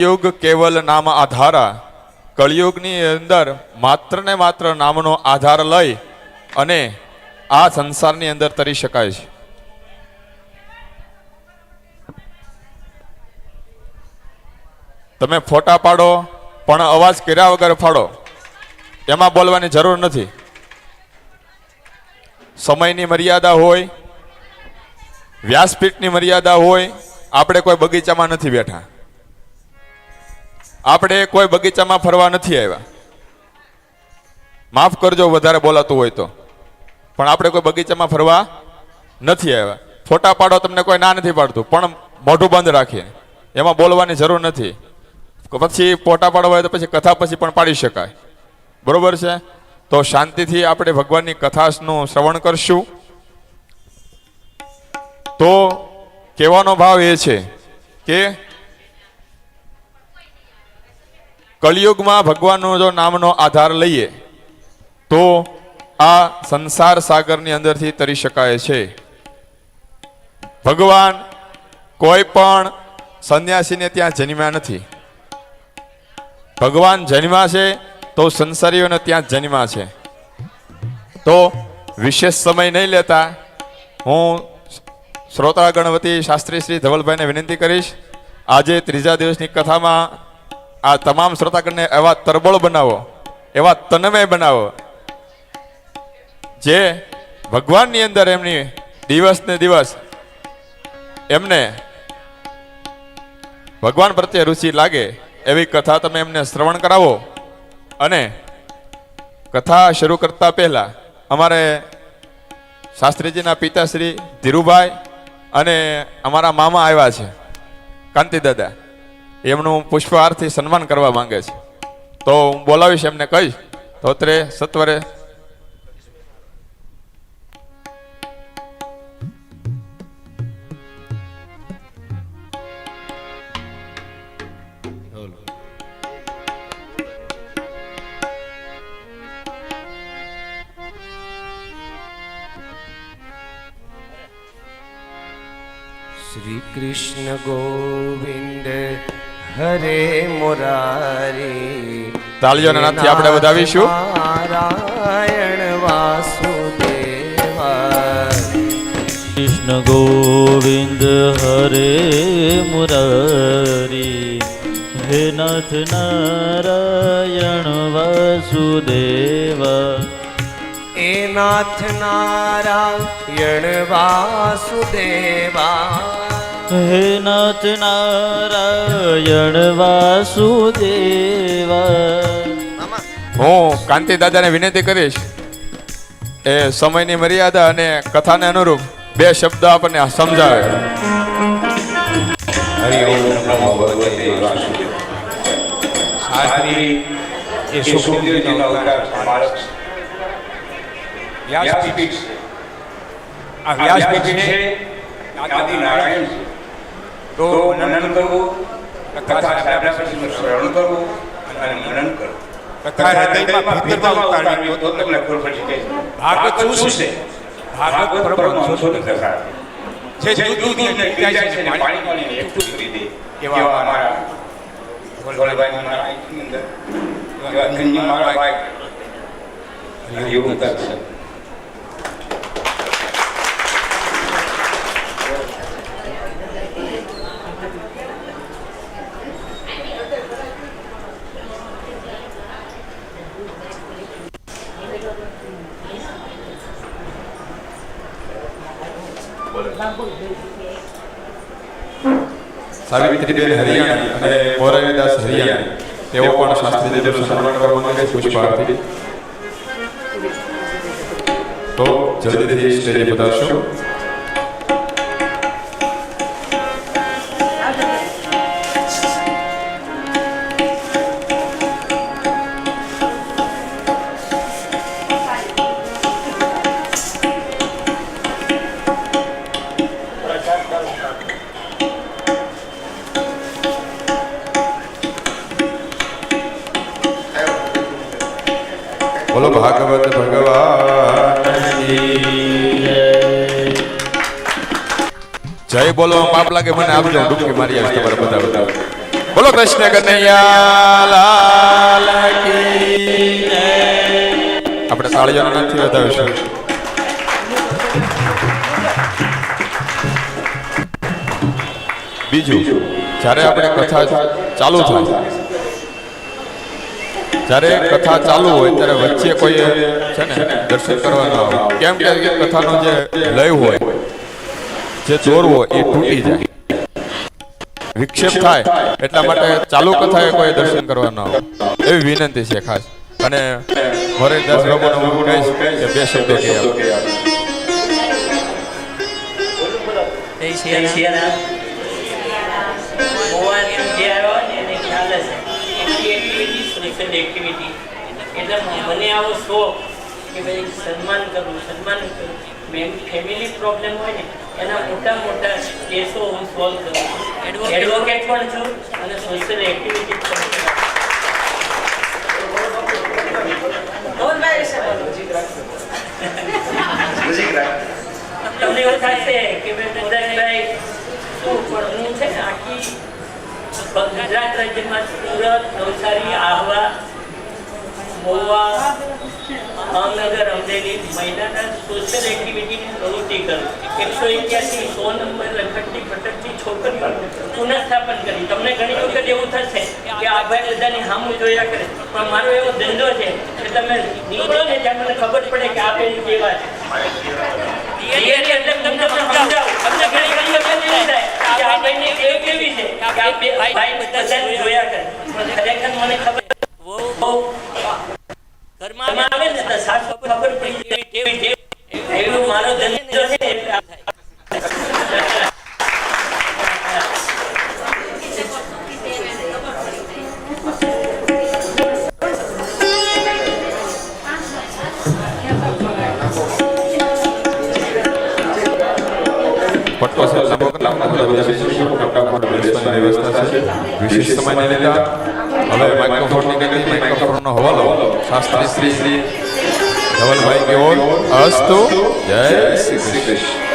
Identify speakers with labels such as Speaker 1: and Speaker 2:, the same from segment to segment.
Speaker 1: યુગ કેવલ નામ આધારા. કળિયુગની અંદર માત્ર ને માત્ર નામનો આધાર લઈ અને આ સંસારની અંદર તરી શકાય છે. તમે ફોટા પાડો, પણ અવાજ કર્યા વગર ફાડો. એમાં બોલવાની જરૂર નથી. સમયની મર્યાદા હોય, વ્યાસપીઠની મર્યાદા હોય, આપણે કોઈ બગીચામાં નથી બેઠા. આપણે કોઈ બગીચામાં ફરવા નથી આવ્યા. માફ કરજો, વધારે બોલાતું હોય તો. પણ આપણે કોઈ બગીચામાં ફરવા નથી આવ્યા. ફોટા પાડો, તમને કોઈ ના નથી પાડતું, પણ મોઢું બંધ રાખીએ. એમાં બોલવાની જરૂર નથી. પછી ફોટા પાડવા હોય તો પછી કથા પછી પણ પાડી શકાય. બરોબર છે? તો શાંતિથી આપણે ભગવાનની કથાનું શ્રવણ કરશું. તો કહેવાનો ભાવ એ છે કે કળિયુગમાં ભગવાનનો જો નામનો આધાર લઈએ, તો આ સંસાર સાગરની અંદરથી તરી શકાય છે. ભગવાન કોઈ પણ સંન્યાસીને ત્યાં જન્મ્યા નથી. ભગવાન જન્મ્યા છે, તો સંસારીઓને ત્યાં જન્મ્યા છે. તો વિશેષ સમય નહીં લેતા હું શ્રોતા ગણવતી શાસ્ત્રી શ્રી ધવલભાઈને વિનંતી કરીશ. આજે ત્રીજા દિવસની કથામાં આ તમામ શ્રોતાગણને એવા તરબોળ બનાવો, એવા તન્મય બનાવો, જે ભગવાનની અંદર એમની દિવસ ને દિવસ એમને ભગવાન પ્રત્યે રુચિ લાગે એવી કથા તમે એમને શ્રવણ કરાવો. અને કથા શરૂ કરતા પહેલા અમારે શાસ્ત્રીજીના પિતાશ્રી ધીરુભાઈ અને અમારા મામા આવ્યા છે. કાંતિ દાદા. એમનું પુષ્પહારથી સન્માન કરવા માંગે છે. તો હું બોલાવીશ એમને કહીશ તો અત્રે સત્વરે.
Speaker 2: શ્રી કૃષ્ણ ગોવિંદ હરે મુરારી
Speaker 1: તાળીઓના નાદથી આપણે વધાવીશું.
Speaker 2: નારાયણ વાસુદેવા
Speaker 3: કૃષ્ણ ગોવિંદ હરે મુરારી હે નાથ નારાયણ વાસુદેવા
Speaker 2: એ નાથ નારાયણ વાસુદેવા
Speaker 3: હે નાથ નારાયણ વાસુદેવ.
Speaker 1: હું કાંતિ દાદાને વિનંતી કરીશ. એ સમયની મર્યાદા અને કથાને અનુરૂપ બે શબ્દ આપણને સમજાવે.
Speaker 4: વ્યાસપીઠ છે. આદિ નારાયણ છે. તો મનન કરવું. કથા સાંભળ્યા પછી શ્રવણ કરવું અને મનન કરવું. કથા હૃદયમાં ભીતરમાં ઉતારવી. તો તમને ખબર પડશે કે ભાગવત શું છે? ભાગવત પરમ હંસોની કથા. જે દૂધ દૂધ ને પી જાય છે ને પાણી. પાણીને એકઠું કરી દે એવા અમારા વલ્લભભાઈ મારા અંદર એવા ધન્ય મારા એવું છે
Speaker 1: સાવિત્રીબેન હરિયાણી અને મોરારીદાસ હરિયાણી. તેઓ પણ શાસ્ત્રીજીનું સન્માન કરવા માંગે છે પુષ્પાર્થી. તો જલ્દીથી સ્ટેજે પધારશો. ભાગવત ભગવાન જય બોલો પાપ લાગે મને આપજો ડૂબકી મારી આવીશ તમારે બધા બધા. બોલો કૃષ્ણ કનૈયા લાલ. આપણે તાળીઓના નથી વધાવીશું બીજું, જ્યારે આપણે કથા ચાલુ થાય જ્યારે કથા ચાલુ હોય ત્યારે વચ્ચે કોઈ છે ને દર્શન કરવા આવે કેમ કે એ કથાનો જે લય હોય, જે દોર હોય, એ તૂટી જાય. વિક્ષેપ થાય એટલા માટે ચાલુ કથાએ કોઈ દર્શન કરવા ન આવે એવી વિનંતી છે ખાસ. અને મોરેદાસ બાબુને હું કહીશ કે બે શબ્દો કહી આપો.
Speaker 5: એટલે મને આવો શોખ કે ભાઈ સન્માન કરવું સન્માન કરવું ફેમિલી પ્રોબ્લેમ હોય ને એના મોટા મોટા કેસો હું સોલ્વ કરું એડવોકેટ પણ છું અને સોશિયલ એક્ટિવિટી પણ છું. તમને એવું થશે કે ભાઈ ભાઈ શું પણ હું છે ગુજરાત રાજ્યમાં સુરત નવસારી આહવા મોવા ભાવનગર અમરેલી મહિલાના સોશિયલ એક્ટિવિટીની પ્રવૃત્તિ કરું. એકસો એક્યાસી સો નંબર લખટની ભટકતી છોકરીઓ પુનઃસ્થાપન કરી તમને ઘણી વખત એવું થશે કે આ ભાઈ બધાની હામું જોયા કરે. પણ મારો એવો ધંધો છે કે તમે નીકળો ને ત્યાં મને ખબર પડે કે આ બેન કેવા છે. તમને ઘણી ઘણી વખત એવું થાય કે આ ભાઈની ટેવ આ બે ભાઈ બધાને જોયા કરે ખરેખર મને ખબર ઘરમાં આવે ને તો સાસુ ખબર પડી જાય એવું મારો ધંધો છે એટલે આ થાય.
Speaker 1: નાખો. બધા બધા બેસી નહીં હવે શાસ્ત્રી શ્રી શ્રી ધવલભાઈ કે ઓર અસ્તુ જય શ્રી કૃષ્ણ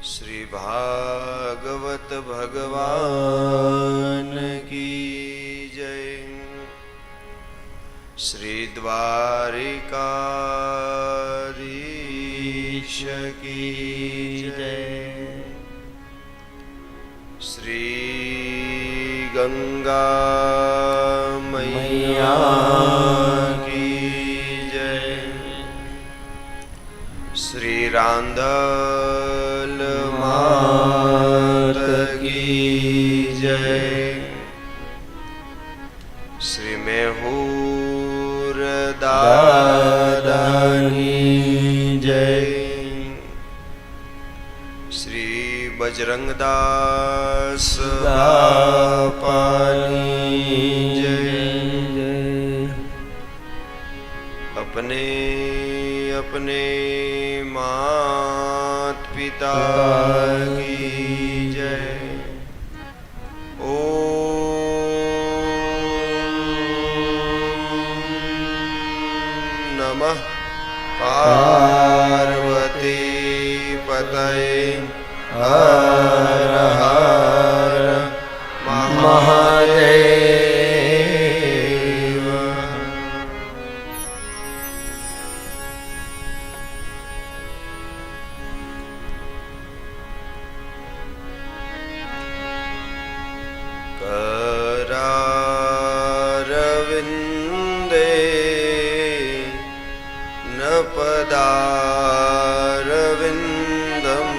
Speaker 2: શ્રી ભાગવત ભગવાન કી જય શ્રી દ્વારિકાધીશ કી જય શ્રી ગંગા મૈયા કી જય શ્રી રાંધલ માત કી જય શ્રી મેહુર દાદાની જય શ્રી બજરંગદાસ બાપાની Shaggy. पदारविन्दम्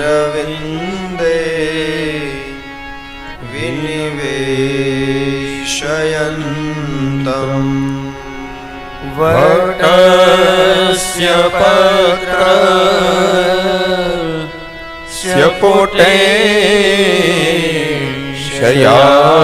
Speaker 2: मुखारविन्दे विनिवेशयन्तम्
Speaker 3: वटस्य पत्र
Speaker 1: स्यपुटे
Speaker 3: शयानम्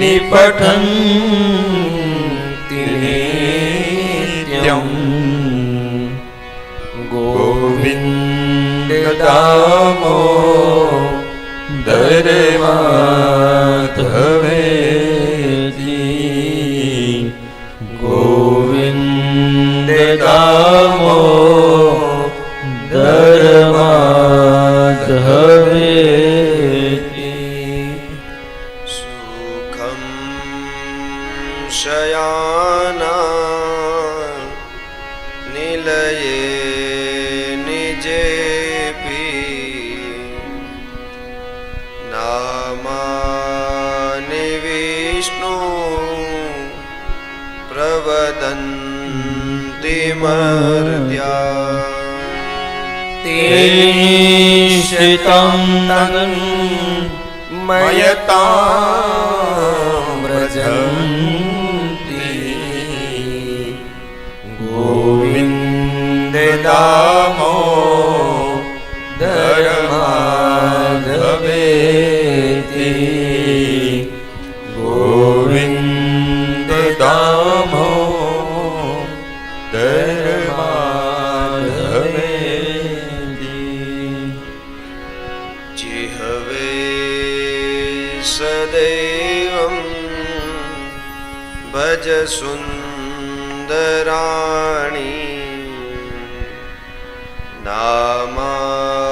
Speaker 3: निपठन्ति नित्यम् गोविन्ददामो दरमाधवेति
Speaker 2: प्रवदन्ति मर्त्या
Speaker 3: तेनिश्चितं तन् मयतां व्रजन्ति गोविन्ददामो
Speaker 2: सुन्दराणि नामानि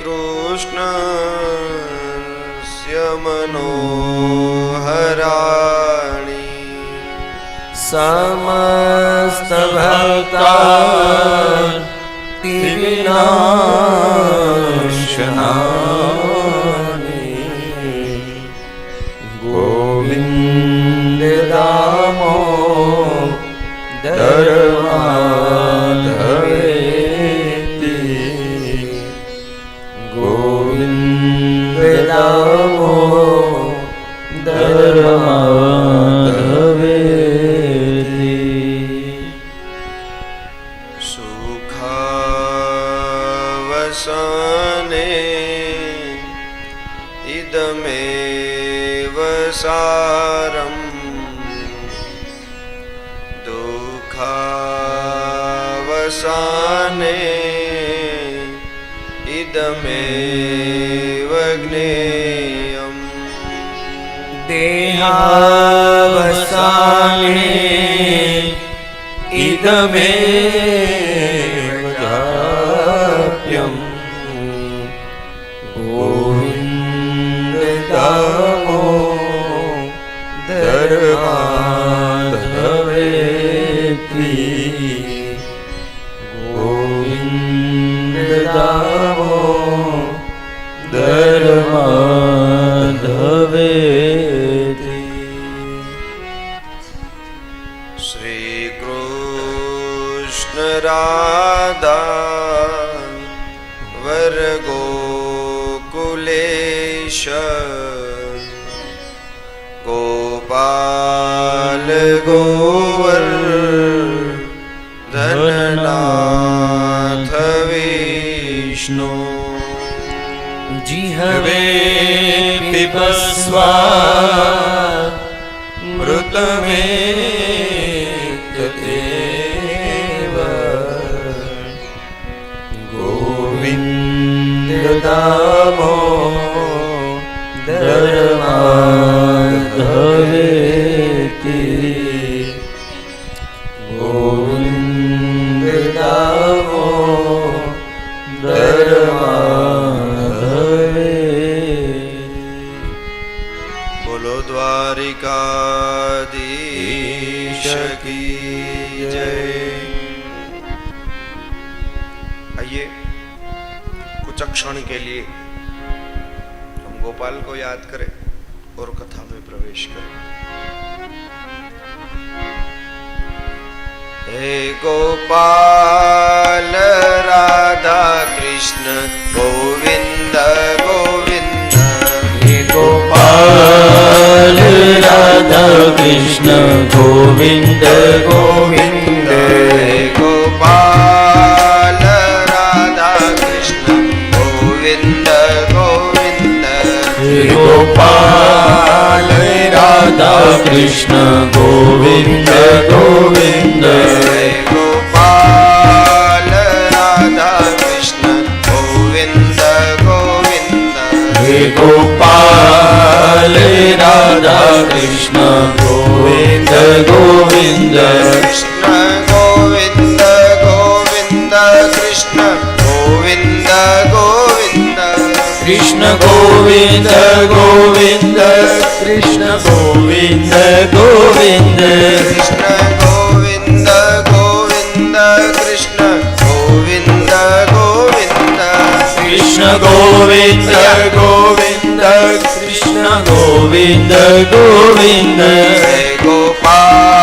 Speaker 2: कृष्णस्य मनोहराणि
Speaker 3: समस्तभक्ता
Speaker 2: સારમ
Speaker 3: દુઃખાવસાને ઇદમે વગ્નેયમ દેહાવસાને ઇદમે શ્રી ગોવિંદ
Speaker 2: દાવો દર માધવે શ્રી કૃષ્ણ રાધા વર
Speaker 3: ગોકુલેશ ગોપાલ ગોવર હવે પીપસ્વા મૃતમે ગોવિંદદામો ધર્માધવેતી
Speaker 2: Dharma श्रवण के लिए हम गोपाल को याद करें और कथा में प्रवेश करें। हे गोपाल, राधा कृष्ण, गोविंद गोविंद।
Speaker 3: हे गोपाल, राधा कृष्ण, गोविंद गोविंद।
Speaker 2: ગોપાલ રાધા કૃષ્ણ ગોવિંદ ગોવિંદ
Speaker 3: ગોપાલ રાધા કૃષ્ણ ગોવિંદ ગોવિંદ હે ગોપાલ રાધા કૃષ્ણ ગોવિંદ ગોવિંદ
Speaker 2: કૃષ્ણ
Speaker 3: गोविन्द गोविन्द कृष्ण गोविन्द
Speaker 2: गोविन्द कृष्ण गोविन्द गोविन्द कृष्ण गोविन्द
Speaker 3: गोविन्द कृष्ण गोविन्द गोविन्द कृष्ण गोविन्द
Speaker 2: गोविन्द गोपा